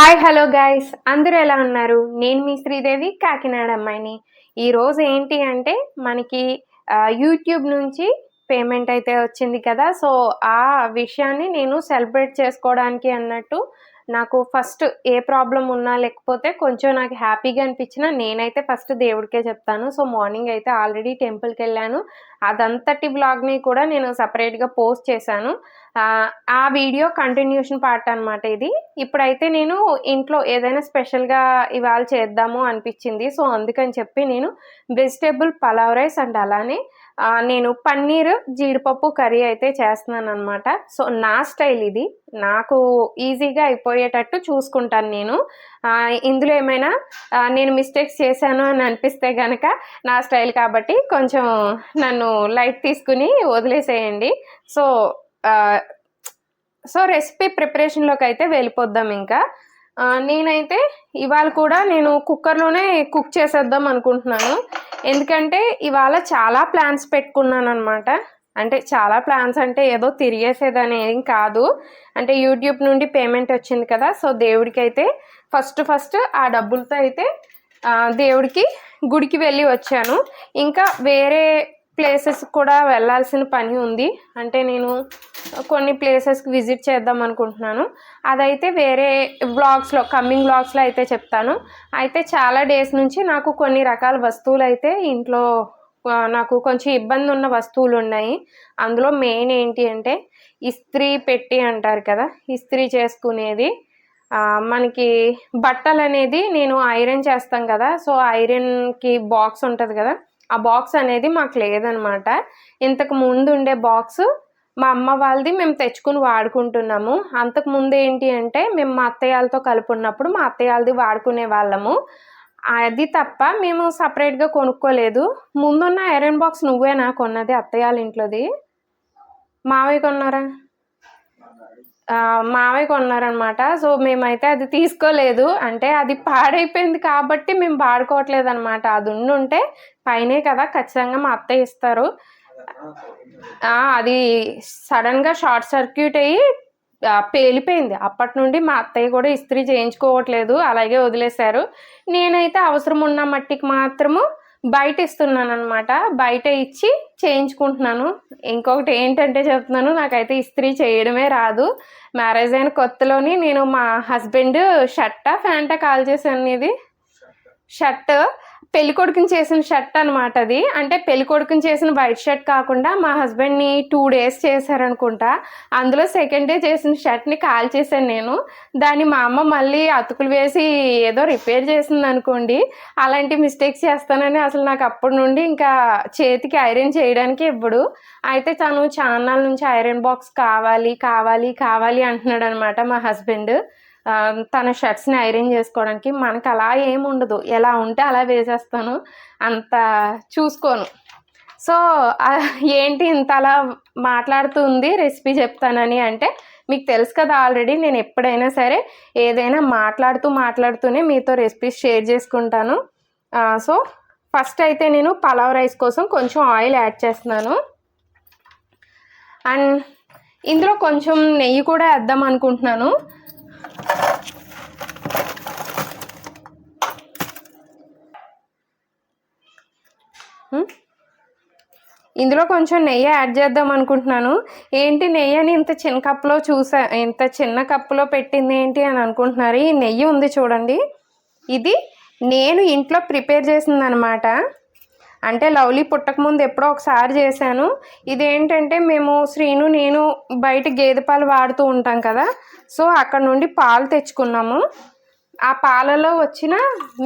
Hi hello guys అందరూ ఎలా ఉన్నారు? నేను మీ శ్రీదేవి కాకినాడ అమ్మాయిని. ఈరోజు ఏంటి అంటే మనకి యూట్యూబ్ నుంచి పేమెంట్ అయితే వచ్చింది కదా? సో ఆ విషయాన్ని నేను సెలబ్రేట్ చేసుకోవడానికి అన్నట్టు నాకు ఫస్ట్ ఏ ప్రాబ్లం ఉన్నా లేకపోతే కొంచెం నాకు హ్యాపీగా అనిపించినా నేనైతే ఫస్ట్ దేవుడికే చెప్తాను. సో మార్నింగ్ అయితే ఆల్రెడీ టెంపుల్కి వెళ్ళాను. అదంతటి బ్లాగ్ని కూడా నేను సపరేట్గా పోస్ట్ చేశాను. ఆ, వీడియో కంటిన్యూషన్ పార్ట్ అనమాట ఇది. ఇప్పుడైతే నేను ఇంట్లో ఏదైనా స్పెషల్గా ఇవాళ చేద్దాము అనిపించింది. సో అందుకని చెప్పి నేను వెజిటేబుల్ పలావ్ రైస్ అండ్ అలానే నేను పన్నీర్ జీడిపప్పు కర్రీ అయితే చేస్తున్నాను అనమాట సో నా స్టైల్ ఇది. నాకు ఈజీగా అయిపోయేటట్టు చూసుకుంటాను నేను. ఇందులో ఏమైనా నేను మిస్టేక్స్ చేశాను అని అనిపిస్తే కనుక నా స్టైల్ కాబట్టి కొంచెం నన్ను లైట్ తీసుకుని వదిలేసేయండి. సో సో రెసిపీ ప్రిపరేషన్లోకి అయితే వెళ్ళిపోద్దాం ఇంకా. నేనైతే ఇవాళ కూడా నేను కుక్కర్లోనే కుక్ చేసేద్దాం అనుకుంటున్నాను. ఎందుకంటే ఇవాళ చాలా ప్లాన్స్ పెట్టుకున్నాను అనమాట అంటే చాలా ప్లాన్స్ అంటే ఏదో తిరిగేసేదని ఏం కాదు. అంటే యూట్యూబ్ నుండి పేమెంట్ వచ్చింది కదా సో దేవుడికి అయితే ఫస్ట్ ఫస్ట్ ఆ డబ్బులతో అయితే దేవుడికి గుడికి వెళ్ళి వచ్చాను. ఇంకా వేరే ప్లేసెస్ కూడా వెళ్ళాల్సిన పని ఉంది. అంటే నేను కొన్ని ప్లేసెస్కి విజిట్ చేద్దాం అనుకుంటున్నాను. అదైతే వేరే వ్లాగ్స్లో కమ్మింగ్ బ్లాగ్స్లో అయితే చెప్తాను. అయితే చాలా డేస్ నుంచి నాకు కొన్ని రకాల వస్తువులు అయితే ఇంట్లో నాకు కొంచెం ఇబ్బంది ఉన్న వస్తువులు ఉన్నాయి. అందులో మెయిన్ ఏంటి అంటే ఇస్త్రీ పెట్టి అంటారు కదా ఇస్త్రీ చేసుకునేది. మనకి బట్టలు అనేది నేను ఐరన్ చేస్తాం కదా సో ఐరన్కి బాక్స్ ఉంటుంది కదా ఆ బాక్స్ అనేది మాకు లేదనమాట. ఇంతకు ముందు ఉండే బాక్స్ మా అమ్మ వాళ్ళది మేము తెచ్చుకుని వాడుకుంటున్నాము. అంతకు ముందు ఏంటి అంటే మేము మా అత్తయ్యలతో కలిపి ఉన్నప్పుడు మా అత్తయ్యాలది వాడుకునే వాళ్ళము. అది తప్ప మేము సపరేట్గా కొనుక్కోలేదు. ముందున్న ఐరన్ బాక్స్ నువ్వేనా కొన్నది అత్తయ్యాల ఇంట్లోది? మావయ్య కొన్నారా? మావయ్య కొన్నారనమాట సో మేమైతే అది తీసుకోలేదు. అంటే అది పాడైపోయింది కాబట్టి మేము వాడుకోవట్లేదు అనమాట అది ఉండుంటే పైనే కదా ఖచ్చితంగా మా అత్తయ్య ఇస్తారు. అది సడన్గా షార్ట్ సర్క్యూట్ అయ్యి పేలిపోయింది. అప్పటి నుండి మా అత్తయ్య కూడా ఇస్త్రీ చేయించుకోవట్లేదు అలాగే వదిలేశారు. నేనైతే అవసరం ఉన్న మట్టికి మాత్రము బయట ఇస్తున్నాను అనమాట బయట ఇచ్చి చేయించుకుంటున్నాను. ఇంకొకటి ఏంటంటే చెప్తున్నాను నాకైతే ఇస్త్రీ చేయడమే రాదు. మ్యారేజ్ అయిన కొత్తలోని నేను మా హస్బెండ్ షర్టా ఫ్యాంటా కాల్ చేశాను ఇది షర్ట్. పెళ్ళి కొడుకుని చేసిన షర్ట్ అనమాట అది. అంటే పెళ్ళి కొడుకుని చేసిన వైట్ షర్ట్ కాకుండా మా హస్బెండ్ని టూ డేస్ చేశారనుకుంటా. అందులో సెకండ్ డే చేసిన షర్ట్ని కాల్ చేశాను నేను. దాన్ని మా అమ్మ మళ్ళీ అతుకులు వేసి ఏదో రిపేర్ చేసింది అనుకోండి అలాంటి మిస్టేక్స్ చేస్తానని అసలు నాకు అప్పటి నుండి ఇంకా చేతికి ఐరన్ చేయడానికి ఇవ్వడు. అయితే తను చాన్నాళ్ళ నుంచి ఐరన్ బాక్స్ కావాలి కావాలి కావాలి అంటున్నాడు అనమాట మా హస్బెండ్. తన షర్ట్స్ని ఐరన్ చేసుకోవడానికి మనకు అలా ఏమి ఉండదు. ఎలా ఉంటే అలా వేసేస్తాను. అంత చూసుకోను. సో ఏంటి ఇంత అలా మాట్లాడుతుంది రెసిపీ చెప్తానని అంటే మీకు తెలుసు కదా ఆల్రెడీ నేను ఎప్పుడైనా సరే ఏదైనా మాట్లాడుతూ మాట్లాడుతూనే మీతో రెసిపీస్ షేర్ చేసుకుంటాను. సో ఫస్ట్ అయితే నేను పలావ్ రైస్ కోసం కొంచెం ఆయిల్ యాడ్ చేస్తున్నాను. అండ్ ఇందులో కొంచెం నెయ్యి కూడా వేద్దాం అనుకుంటున్నాను. ఇందులో కొంచెం నెయ్యి యాడ్ చేద్దాం అనుకుంటున్నాను. ఏంటి నెయ్యి అని ఇంత చిన్న కప్పులో చూసా ఇంత చిన్న కప్పులో పెట్టింది ఏంటి అని అనుకుంటున్నారు. ఈ నెయ్యి ఉంది చూడండి. ఇది నేను ఇంట్లో ప్రిపేర్ చేసింది అనమాట అంటే లవ్లీ పుట్టకముందు ఎప్పుడో ఒకసారి చేశాను. ఇదేంటంటే మేము శ్రీను నేను బయట గేదె పాలు వాడుతూ ఉంటాం కదా. సో అక్కడ నుండి పాలు తెచ్చుకున్నాము. ఆ పాలలో వచ్చిన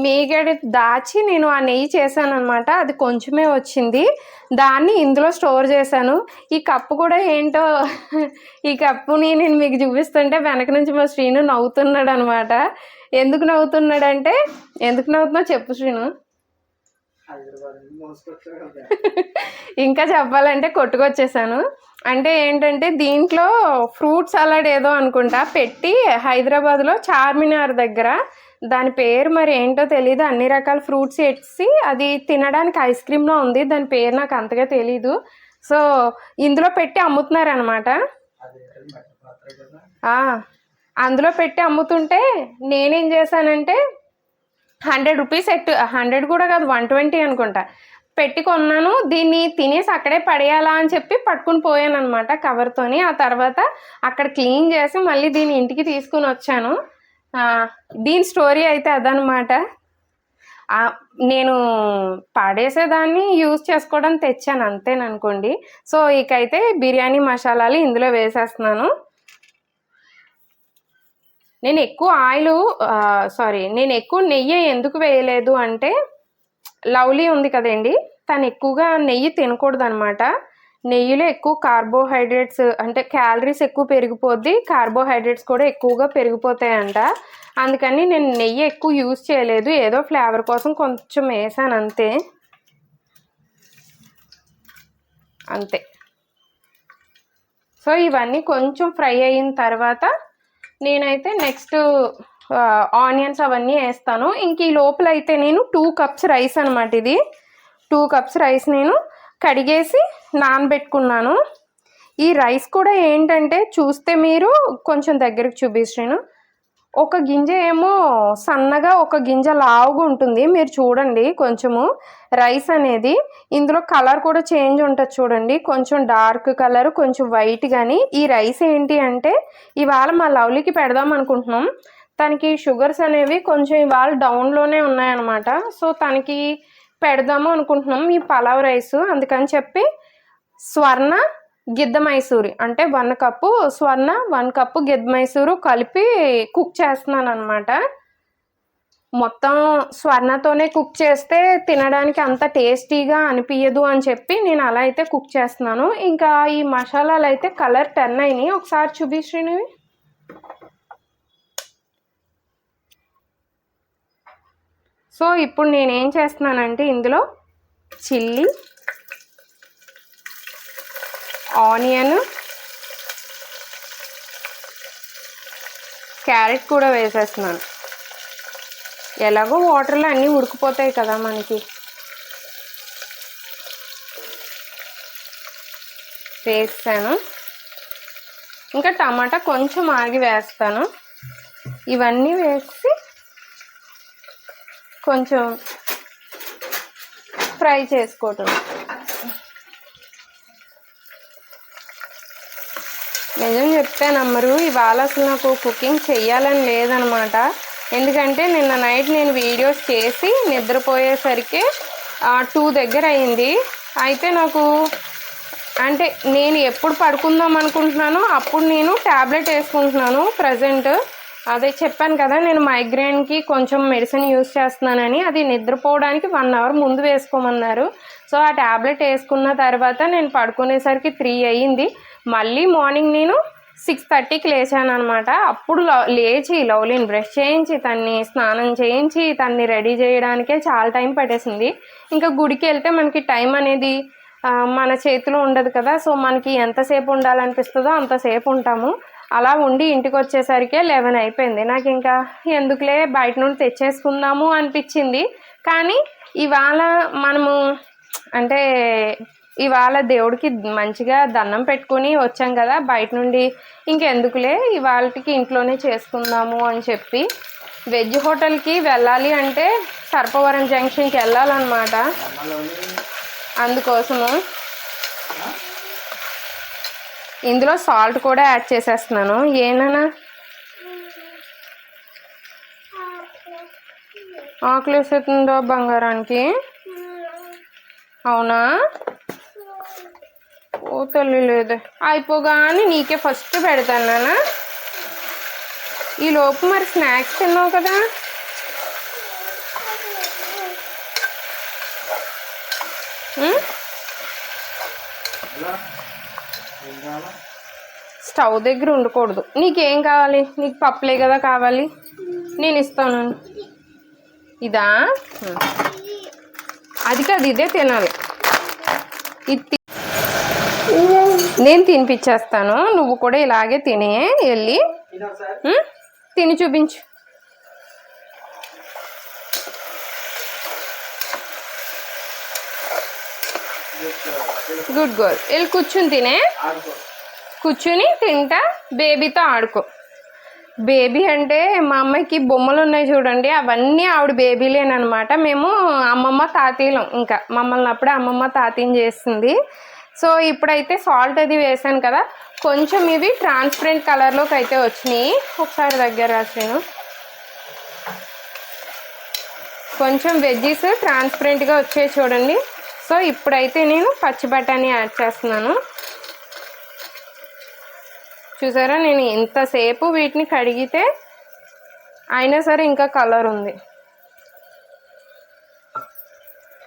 మీగడ దాచి నేను ఆ నెయ్యి చేశాను అనమాట అది కొంచెమే వచ్చింది. దాన్ని ఇందులో స్టోర్ చేశాను. ఈ కప్పు కూడా ఏంటో ఈ కప్పుని నేను మీకు చూపిస్తుంటే వెనక నుంచి మా శ్రీను నవ్వుతున్నాడు అనమాట ఎందుకు నవ్వుతున్నాడంటే ఎందుకు నవ్వుతున్నావు చెప్పు శ్రీను. ఇంకా చెప్పాలంటే కొట్టుకొచ్చేసాను. అంటే ఏంటంటే దీంట్లో ఫ్రూట్ సలాడ్ ఏదో అనుకుంటా పెట్టి హైదరాబాద్లో చార్మినార్ దగ్గర దాని పేరు మరి ఏంటో తెలియదు అన్ని రకాల ఫ్రూట్స్ వేసి అది తినడానికి ఐస్ క్రీమ్లో ఉంది దాని పేరు నాకు అంతగా తెలీదు. సో ఇందులో పెట్టి అమ్ముతున్నారనమాట అందులో పెట్టి అమ్ముతుంటే నేనేం చేశానంటే హండ్రెడ్ రూపీస్ ఎట్ హండ్రెడ్ కూడా కాదు వన్ ట్వంటీ అనుకుంటా. పెట్టి కొన్నాను. దీన్ని తినేసి అక్కడే పడేయాలా అని చెప్పి పట్టుకుని పోయాను అనమాట కవర్తోని. ఆ తర్వాత అక్కడ క్లీన్ చేసి మళ్ళీ దీన్ని ఇంటికి తీసుకుని వచ్చాను. దీని స్టోరీ అయితే అదనమాట నేను పాడేసేదాన్ని యూజ్ చేసుకోవడం తెచ్చాను అంతేననుకోండి. సో ఇకైతే బిర్యానీ మసాలాలు ఇందులో వేసేస్తున్నాను. నేను ఎక్కువ ఆయిల్ సారీ నేను ఎక్కువ నెయ్యి ఎందుకు వేయలేదు అంటే లవ్లీ ఉంది కదండి. తను ఎక్కువగా నెయ్యి తినకూడదు అనమాట నెయ్యిలో ఎక్కువ కార్బోహైడ్రేట్స్ అంటే క్యాలరీస్ ఎక్కువ పెరిగిపోద్ది. కార్బోహైడ్రేట్స్ కూడా ఎక్కువగా పెరిగిపోతాయంట. అందుకని నేను నెయ్యి ఎక్కువ యూజ్ చేయలేదు. ఏదో ఫ్లేవర్ కోసం కొంచెం వేసాను అంతే. అంతే. సో ఇవన్నీ కొంచెం ఫ్రై అయిన తర్వాత నేనైతే నెక్స్ట్ ఆనియన్స్ అవన్నీ వేస్తాను. ఇంక ఈ లోపల అయితే నేను టూ కప్స్ రైస్ అనమాట ఇది. టూ కప్స్ రైస్ నేను కడిగేసి నానబెట్టుకున్నాను. ఈ రైస్ కూడా ఏంటంటే చూస్తే మీరు కొంచెం దగ్గరకు చూపిస్తాను. ఒక గింజ ఏమో సన్నగా ఒక గింజ లావుగా ఉంటుంది. మీరు చూడండి కొంచెము రైస్ అనేది. ఇందులో కలర్ కూడా చేంజ్ ఉంటుంది చూడండి. కొంచెం డార్క్ కలర్ కొంచెం వైట్ కానీ ఈ రైస్ ఏంటి అంటే ఇవాళ మా లవ్లీకి పెడదాం అనుకుంటున్నాం. తనకి షుగర్స్ అనేవి కొంచెం ఇవాళ డౌన్లోనే ఉన్నాయన్నమాట. సో తనకి పెడదాము అనుకుంటున్నాం ఈ పలావ్ రైస్. అందుకని చెప్పి స్వర్ణ గిద్ద మైసూరి అంటే one cup Swarna one cup Gidda Mysuru కలిపి కుక్ చేస్తున్నాను అనమాట మొత్తం స్వర్ణతోనే కుక్ చేస్తే తినడానికి అంత టేస్టీగా అనిపించదు అని చెప్పి నేను అలా అయితే కుక్ చేస్తున్నాను. ఇంకా ఈ మసాలాలు అయితే కలర్ టెన్ అయినాయి. ఒకసారి చూపించినవి సో ఇప్పుడు నేనేం చేస్తున్నానంటే ఇందులో చిల్లీ ఆనియన్ క్యారెట్ కూడా వేసేస్తున్నాను. ఎలాగో వాటర్లో అన్నీ ఉడికిపోతాయి కదా మనకి. వేస్తాను. ఇంకా టమాటా కొంచెం ఆగి వేస్తాను. ఇవన్నీ వేసి కొంచెం ఫ్రై చేసుకోవటం. నిజం చెప్తే నమ్మరు ఇవాళ అసలు నాకు కుకింగ్ చెయ్యాలని లేదనమాట. ఎందుకంటే నిన్న నైట్ నేను వీడియోస్ చేసి నిద్రపోయేసరికి టూ దగ్గర అయింది. అయితే నాకు అంటే నేను ఎప్పుడు పడుకుందాం అనుకుంటున్నానో అప్పుడు నేను ట్యాబ్లెట్ వేసుకుంటున్నాను ప్రజెంట్. అదే చెప్పాను కదా నేను మైగ్రేన్కి కొంచెం మెడిసిన్ యూస్ చేస్తున్నానని. అది నిద్రపోవడానికి వన్ అవర్ ముందు వేసుకోమన్నారు. సో ఆ ట్యాబ్లెట్ వేసుకున్న తర్వాత నేను పడుకునేసరికి త్రీ అయ్యింది. మళ్ళీ మార్నింగ్ నేను సిక్స్ థర్టీకి లేచాను అనమాట అప్పుడు లవ్- లేచి లవ్లీని బ్రష్ చేయించి తన్ని స్నానం చేయించి తన్ని రెడీ చేయడానికే చాలా టైం పట్టేసింది. ఇంకా గుడికి వెళ్తే మనకి టైం అనేది మన చేతిలో ఉండదు కదా. సో మనకి ఎంతసేపు ఉండాలనిపిస్తుందో అంతసేపు ఉంటాము. అలా ఉండి ఇంటికి వచ్చేసరికి లెవెన్ అయిపోయింది. నాకు ఇంకా ఎందుకులే బయట నుండి తెచ్చేసుకుందాము అనిపించింది. కానీ ఇవాళ మనము అంటే ఇవాళ దేవుడికి మంచిగా దండం పెట్టుకుని వచ్చాం కదా బయట నుండి ఇంకెందుకులే ఇవాళకి ఇంట్లోనే చేసుకుందాము అని చెప్పి వెజ్ హోటల్కి వెళ్ళాలి అంటే సర్పవరం జంక్షన్కి వెళ్ళాలన్నమాట. అందుకోసము ఇందులో సాల్ట్ కూడా యాడ్ చేసేస్తున్నాను. ఏనా ఆకులు వేసేస్తుందో బంగారానికి? అవునా? ఓ తల్లి లేదు. అయిపోగానే నీకే ఫస్ట్ పెడతాను నాన్న. ఈ లోపు మరి స్నాక్స్ తిన్నావు కదా? Yeah. స్టవ్ దగ్గర ఉండకూడదు. నీకేం కావాలి? నీకు పప్పులే కదా కావాలి. నేను ఇస్తాను. ఇదా. అది కాదు ఇదే తినాలి. ఇది నేను తినిపించేస్తాను నువ్వు కూడా ఇలాగే తినే వెళ్ళి? తిని చూపించు. గుడ్ గోల్ వెళ్ళి కూర్చుని తినే? కూర్చుని తింటా బేబీతో ఆడుకో. బేబీ అంటే మా అమ్మాయికి బొమ్మలు ఉన్నాయి చూడండి అవన్నీ ఆవిడ బేబీలేనమాట మేము అమ్మమ్మ తాతీయలం ఇంకా. మమ్మల్ని అప్పుడే అమ్మమ్మ తాతీయం చేస్తుంది సో ఇప్పుడైతే సాల్ట్ అది వేసాను కదా. కొంచెం ఇవి ట్రాన్స్పరెంట్ కలర్లోకి అయితే వచ్చినాయి. ఒకసారి దగ్గర రాసాను. కొంచెం వెజ్జీస్ ట్రాన్స్పరెంట్గా వచ్చాయి చూడండి. సో ఇప్పుడైతే నేను పచ్చి బఠానీ యాడ్ చేస్తున్నాను. చూసారా నేను ఎంతసేపు వీటిని కడిగితే అయినా సరే ఇంకా కలర్ ఉంది.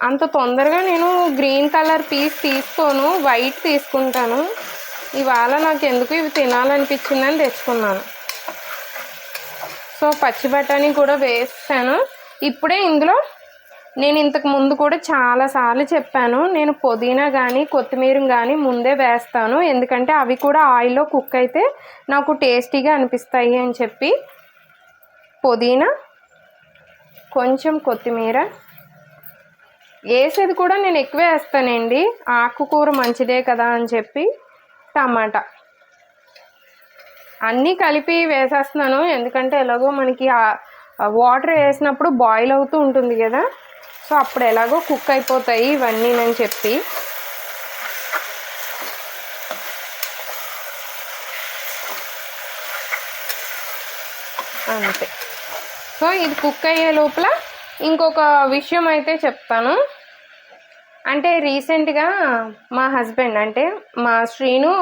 అంత తొందరగా నేను గ్రీన్ కలర్ పీస్ తీసుకోను వైట్ తీసుకుంటాను. ఇవాళ నాకు ఎందుకు ఇవి తినాలనిపించిందని తెచ్చుకున్నాను. సో పచ్చి బఠానీ కూడా వేస్తాను ఇప్పుడే ఇందులో నేను ఇంతకు ముందు కూడా చాలాసార్లు చెప్పాను నేను పుదీనా కానీ కొత్తిమీర కానీ ముందే వేస్తాను. ఎందుకంటే అవి కూడా ఆయిల్లో కుక్ అయితే నాకు టేస్టీగా అనిపిస్తాయి అని చెప్పి. పుదీనా కొంచెం కొత్తిమీర. వేసేది కూడా నేను ఎక్కువ వేస్తానండి. ఆకుకూర మంచిదే కదా అని చెప్పి టమాటా. అన్నీ కలిపి వేసేస్తున్నాను. ఎందుకంటే ఎలాగో మనకి వాటర్ వేసినప్పుడు బాయిల్ అవుతూ ఉంటుంది కదా. సో అప్పుడు ఎలాగో కుక్ అయిపోతాయి ఇవన్నీ నేను చెప్పి. అంతే. సో ఇది కుక్ అయ్యే లోపల ఇంకొక విషయం అయితే చెప్తాను. అంటే రీసెంట్గా మా హస్బెండ్ అంటే మా శ్రీను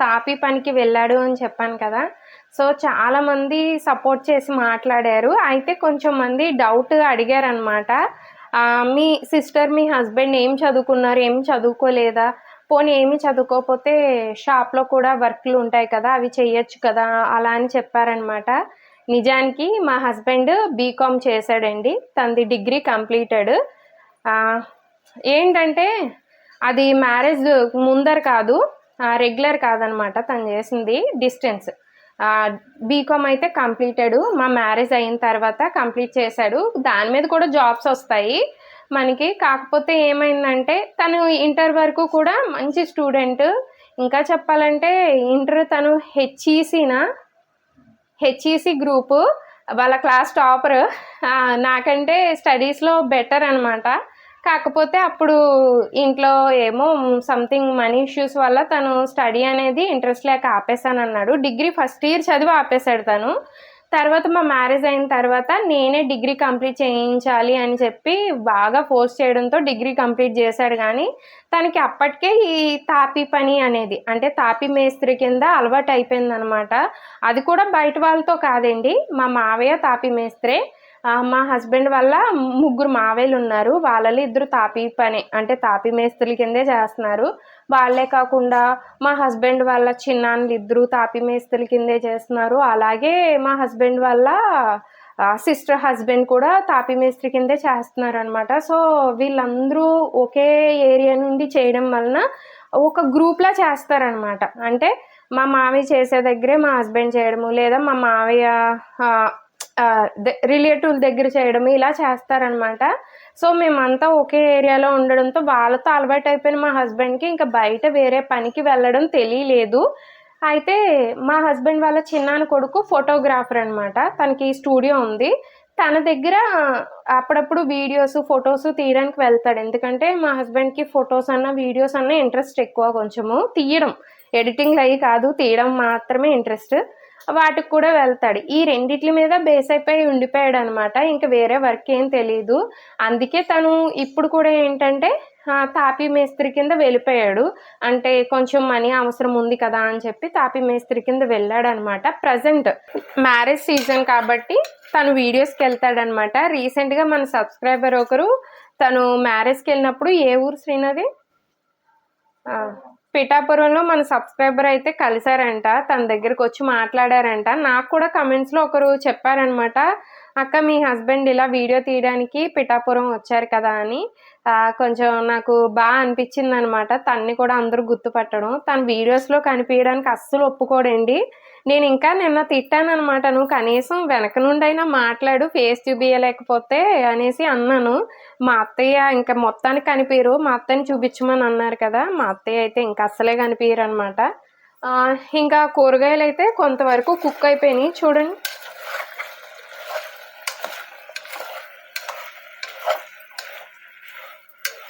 తాపి పనికి వెళ్ళాడు అని చెప్పాను కదా. సో చాలామంది సపోర్ట్ చేసి మాట్లాడారు. అయితే కొంచెం మంది డౌట్ అడిగారనమాట మీ సిస్టర్ మీ హస్బెండ్ ఏం చదువుకున్నారు ఏం చదువుకోలేదా? పోనీ ఏమి చదువుకోకపోతే షాప్లో కూడా వర్క్లు ఉంటాయి కదా అవి చేయొచ్చు కదా అలా అని చెప్పారనమాట నిజానికి మా హస్బెండ్ బీకామ్ చేశాడండి తనది డిగ్రీ కంప్లీటెడ్. ఏంటంటే అది మ్యారేజ్ ముందర కాదు రెగ్యులర్ కాదనమాట తను చేసింది డిస్టెన్స్ బీకామ్ అయితే కంప్లీటెడ్. మా మ్యారేజ్ అయిన తర్వాత కంప్లీట్ చేశాడు. దాని మీద కూడా జాబ్స్ వస్తాయి మనకి. కాకపోతే ఏమైందంటే తను ఇంటర్ వరకు కూడా మంచి స్టూడెంట్. ఇంకా చెప్పాలంటే ఇంటర్ తను హెచ్ఈసిన హెచ్ఈసి గ్రూపు. వాళ్ళ క్లాస్ టాపర్. నాకంటే స్టడీస్లో బెటర్ అనమాట కాకపోతే అప్పుడు ఇంట్లో ఏమో సంథింగ్ మనీ ఇష్యూస్ వల్ల తను స్టడీ అనేది ఇంట్రెస్ట్ లేక ఆపేశాను అన్నాడు. డిగ్రీ ఫస్ట్ ఇయర్ చదివి ఆపేశాడు తను. తర్వాత మా మ్యారేజ్ అయిన తర్వాత నేనే డిగ్రీ కంప్లీట్ చేయించాలి అని చెప్పి బాగా ఫోర్స్ చేయడంతో డిగ్రీ కంప్లీట్ చేశాడు. కానీ తనకి అప్పటికే ఈ తాపి పని అనేది అంటే తాపి మేస్త్రి కింద అలవాటు అయిపోయింది అనమాట అది కూడా బయట వాళ్ళతో కాదండి. మా మావయ్య తాపి మేస్త్రే. మా హస్బెండ్ వల్ల ముగ్గురు మావేలు ఉన్నారు వాళ్ళలో ఇద్దరు తాపి పని అంటే తాపి మేస్త్రుల కిందే చేస్తున్నారు. వాళ్ళే కాకుండా మా హస్బెండ్ వాళ్ళ చిన్నాన్నలు ఇద్దరు తాపి మేస్త్రుల కిందే చేస్తున్నారు. అలాగే మా హస్బెండ్ వల్ల సిస్టర్ హస్బెండ్ కూడా తాపి మేస్త్రి కిందే చేస్తున్నారు అనమాట సో వీళ్ళందరూ ఒకే ఏరియా నుండి చేయడం వలన ఒక గ్రూప్లా చేస్తారనమాట అంటే మా మావి చేసే దగ్గరే మా హస్బెండ్ చేయడము లేదా మా మావయ్య రిలేటివ్ల దగ్గర చేయడం ఇలా చేస్తారనమాట. సో మేమంతా ఒకే ఏరియాలో ఉండడంతో వాళ్ళతో అలవాటు అయిపోయిన మా హస్బెండ్కి ఇంకా బయట వేరే పనికి వెళ్ళడం తెలియలేదు. అయితే మా హస్బెండ్ వాళ్ళ చిన్నాన్న కొడుకు ఫోటోగ్రాఫర్ అనమాట. తనకి స్టూడియో ఉంది. తన దగ్గర అప్పుడప్పుడు వీడియోస్ ఫొటోస్ తీయడానికి వెళ్తాడు. ఎందుకంటే మా హస్బెండ్కి ఫొటోస్ అన్న వీడియోస్ అన్న ఇంట్రెస్ట్ ఎక్కువ కొంచెము. తీయడం ఎడిటింగ్ అయ్యి కాదు తీయడం మాత్రమే ఇంట్రెస్ట్. వాటికి కూడా వెళ్తాడు. ఈ రెండిట్ల మీద బేస్ అయిపోయి ఉండిపోయాడు అనమాట ఇంకా వేరే వర్క్ ఏం తెలియదు అందుకే తను ఇప్పుడు కూడా ఏంటంటే తాపీ మేస్త్రి కింద వెళ్ళిపోయాడు. అంటే కొంచెం మనీ అవసరం ఉంది కదా అని చెప్పి తాపీ మేస్త్రి కింద వెళ్ళాడు అనమాట ప్రజెంట్ మ్యారేజ్ సీజన్ కాబట్టి తను వీడియోస్కి వెళ్తాడనమాట. రీసెంట్గా మన సబ్స్క్రైబర్ ఒకరు తను మ్యారేజ్కి వెళ్ళినప్పుడు ఏ ఊరు శ్రీనది? పిఠాపురంలో మన సబ్స్క్రైబర్ అయితే కలిశారంట తన దగ్గరకు వచ్చి మాట్లాడారంట. నాకు కూడా కమెంట్స్లో ఒకరు చెప్పారనమాట అక్క మీ హస్బెండ్ ఇలా వీడియో తీయడానికి పిఠాపురం వచ్చారు కదా అని. కొంచెం నాకు బాగా అనిపించింది అనమాట తన్ని కూడా అందరూ గుర్తుపట్టడం. తన వీడియోస్లో కనిపించడానికి అస్సలు ఒప్పుకోడండి. నేను ఇంకా నిన్న తిట్టాను అనమాట నువ్వు కనీసం వెనక నుండైనా మాట్లాడు ఫేస్ చూపించలేకపోతే అనేసి అన్నాను. మా అత్తయ్య ఇంకా మొత్తానికి కనిపించరు మా అత్తయ్యని చూపించమని అన్నారు కదా మా అత్తయ్య అయితే ఇంకా అస్సలే కనిపించరు అనమాట ఇంకా కూరగాయలు అయితే కొంతవరకు కుక్ అయిపోయినాయి. చూడండి.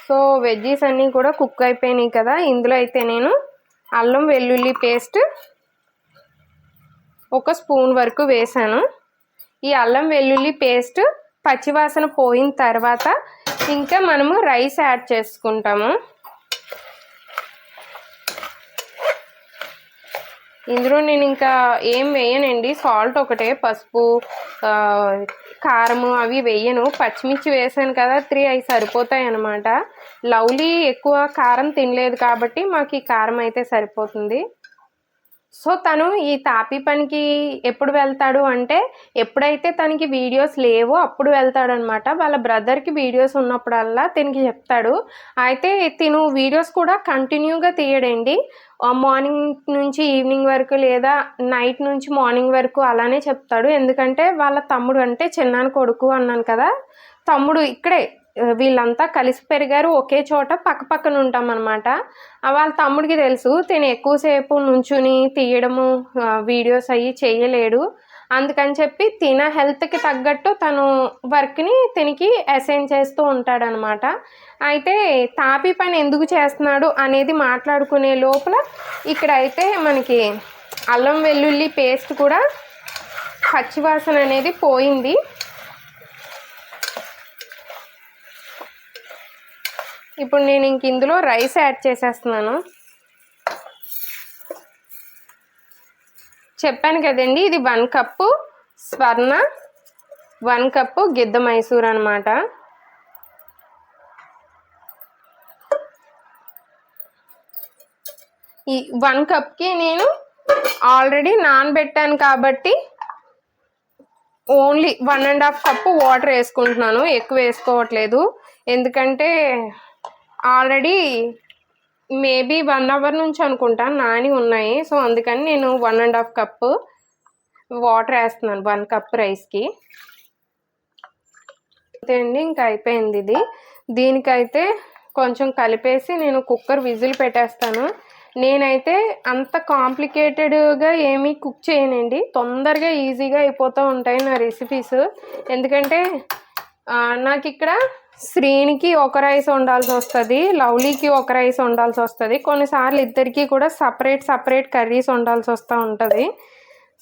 సో వెజ్జీస్ అన్నీ కూడా కుక్ అయిపోయినాయి కదా. ఇందులో అయితే నేను అల్లం వెల్లుల్లి పేస్ట్ ఒక స్పూన్ వరకు వేసాను. ఈ అల్లం వెల్లుల్లి పేస్ట్ పచ్చివాసన పోయిన తర్వాత ఇంకా మనము రైస్ యాడ్ చేసుకుంటాము. ఇందులో నేను ఇంకా ఏం వేయనండి. సాల్ట్ ఒకటే పసుపు కారము అవి వేయను. పచ్చిమిర్చి వేసాను కదా త్రీ అవి సరిపోతాయి అన్నమాట. లవ్లీ ఎక్కువ కారం తినలేదు కాబట్టి మాకు ఈ కారం అయితే సరిపోతుంది. సో తను ఈ తాపీ పనికి ఎప్పుడు వెళ్తాడు అంటే ఎప్పుడైతే తనకి వీడియోస్ లేవో అప్పుడు వెళ్తాడు అనమాట వాళ్ళ బ్రదర్కి వీడియోస్ ఉన్నప్పుడల్లా తినికి చెప్తాడు. అయితే తిను వీడియోస్ కూడా కంటిన్యూగా తీయడండి. మార్నింగ్ నుంచి ఈవినింగ్ వరకు లేదా నైట్ నుంచి మార్నింగ్ వరకు అలానే చెప్తాడు. ఎందుకంటే వాళ్ళ తమ్ముడు అంటే చిన్నాని కొడుకు అన్నాను కదా తమ్ముడు ఇక్కడే వీళ్ళంతా కలిసి పెరిగారు ఒకే చోట పక్క పక్కన ఉంటాం అనమాట వాళ్ళ తమ్ముడికి తెలుసు తను ఎక్కువసేపు నుంచుని తీయడము వీడియోస్ అయ్యి చేయలేడు. అందుకని చెప్పి తిన హెల్త్కి తగ్గట్టు తను వర్క్ని తినికి అసైన్ చేస్తూ ఉంటాడనమాట అయితే తాపీ పని ఎందుకు చేస్తున్నాడు అనేది మాట్లాడుకునే లోపల ఇక్కడ అయితే మనకి అల్లం వెల్లుల్లి పేస్ట్ కూడా పచ్చివాసన అనేది పోయింది. ఇప్పుడు నేను ఇంక ఇందులో రైస్ యాడ్ చేసేస్తున్నాను. చెప్పాను కదండి ఇది one cup Swarna one cup Gidda Mysore అనమాట ఈ వన్ కప్కి నేను ఆల్రెడీ నానబెట్టాను కాబట్టి only one and half cup water వేసుకుంటున్నాను ఎక్కువ వేసుకోవట్లేదు. ఎందుకంటే ఆల్రెడీ మేబీ వన్ అవర్ నుంచి అనుకుంటా నాని ఉన్నాయి. సో అందుకని నేను one and half cup water వేస్తున్నాను. వన్ కప్ రైస్కి. అంతే అండి ఇంకా అయిపోయింది ఇది. దీనికైతే కొంచెం కలిపేసి నేను కుక్కర్ విజిల్ పెట్టేస్తాను. నేనైతే అంత కాంప్లికేటెడ్గా ఏమీ కుక్ చేయనండి. తొందరగా ఈజీగా అయిపోతూ ఉంటాయి నా రెసిపీస్ ఎందుకంటే నాకు ఇక్కడ శ్రీనికి ఒక రైస్ వండాల్సి వస్తుంది లవ్లీకి ఒక రైస్ వండాల్సి వస్తుంది. కొన్నిసార్లు ఇద్దరికి కూడా సపరేట్ సపరేట్ కర్రీస్ వండాల్సి వస్తూ ఉంటుంది.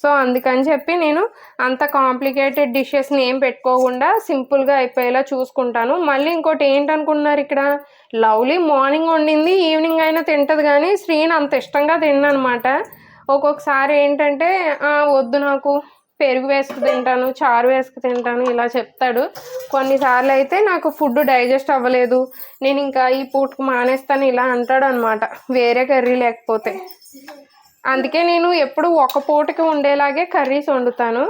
సో అందుకని చెప్పి నేను అంత కాంప్లికేటెడ్ డిషెస్ని ఏం పెట్టుకోకుండా సింపుల్గా అయిపోయేలా చూసుకుంటాను. మళ్ళీ ఇంకోటి ఏంటనుకున్నారు ఇక్కడ? లవ్లీ మార్నింగ్ వండింది ఈవినింగ్ అయినా తింటుంది కానీ శ్రీని అంత ఇష్టంగా తిన్ననమాట. ఒక్కొక్కసారి ఏంటంటే వద్దు నాకు. పెరుగు వేసుకు తింటాను చారు వేసుకు తింటాను ఇలా చెప్తాడు. కొన్నిసార్లు అయితే నాకు ఫుడ్ డైజెస్ట్ అవ్వలేదు. నేను ఇంకా ఈ పూటకు మానేస్తాను ఇలా అంటాడు అనమాట వేరే కర్రీ లేకపోతే. అందుకే నేను ఎప్పుడు ఒక పూటకి ఉండేలాగే కర్రీస్ వండుతాను.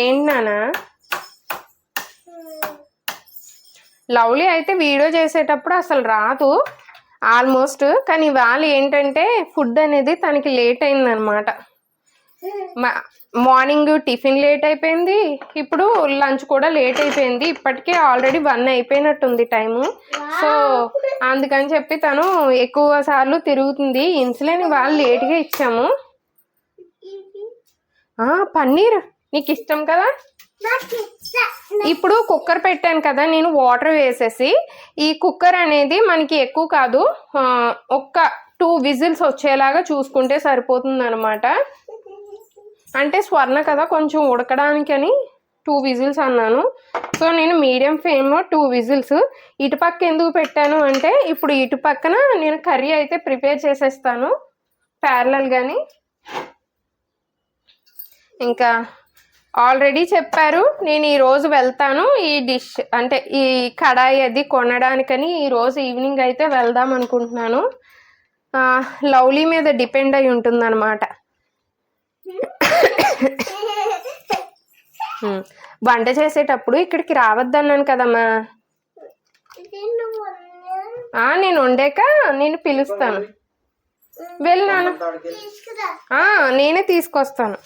ఏంటి నానా లవ్లీ అయితే వీడియో చేసేటప్పుడు అసలు రాదు. ఆల్మోస్ట్ కానీ ఇవాళ ఏంటంటే ఫుడ్ అనేది తనకి లేట్ అయిందనమాట. మార్నింగ్ టిఫిన్ లేట్ అయిపోయింది. ఇప్పుడు లంచ్ కూడా లేట్ అయిపోయింది. ఇప్పటికే ఆల్రెడీ వన్ అయిపోయినట్టుంది టైము సో అందుకని చెప్పి తను ఎక్కువ సార్లు తిరుగుతుంది. ఇన్సులిన్ వాళ్ళు లేట్గా ఇచ్చాము. పన్నీర్ నీకు ఇష్టం కదా? ఇప్పుడు కుక్కర్ పెట్టాను కదా నేను వాటర్ వేసేసి. ఈ కుక్కర్ అనేది మనకి ఎక్కువ కాదు. ఒక్క టూ విజిల్స్ వచ్చేలాగా చూసుకుంటే సరిపోతుంది అనమాట అంటే స్వర్ణ కదా కొంచెం ఉడకడానికని టూ విజిల్స్ అన్నాను. సో నేను మీడియం ఫ్లేమ్లో టూ విజిల్స్. ఇటుపక్క ఎందుకు పెట్టాను అంటే ఇప్పుడు ఇటు పక్కన నేను కర్రీ అయితే ప్రిపేర్ చేసేస్తాను ప్యారలల్ కానీ ఇంకా ఆల్రెడీ చెప్పారు నేను ఈరోజు వెళ్తాను ఈ డిష్ అంటే ఈ కడాయి అది కొనడానికని ఈరోజు ఈవినింగ్ అయితే వెళ్దాం అనుకుంటున్నాను. లవ్లీ మీద డిపెండ్ అయి ఉంటుందన్నమాట. వంట చేసేటప్పుడు ఇక్కడికి రావద్దన్నాను కదమ్మా. ఆ, నేను వండాక నేను పిలుస్తాను. వెళ్ళినాను నేనే తీసుకొస్తాను.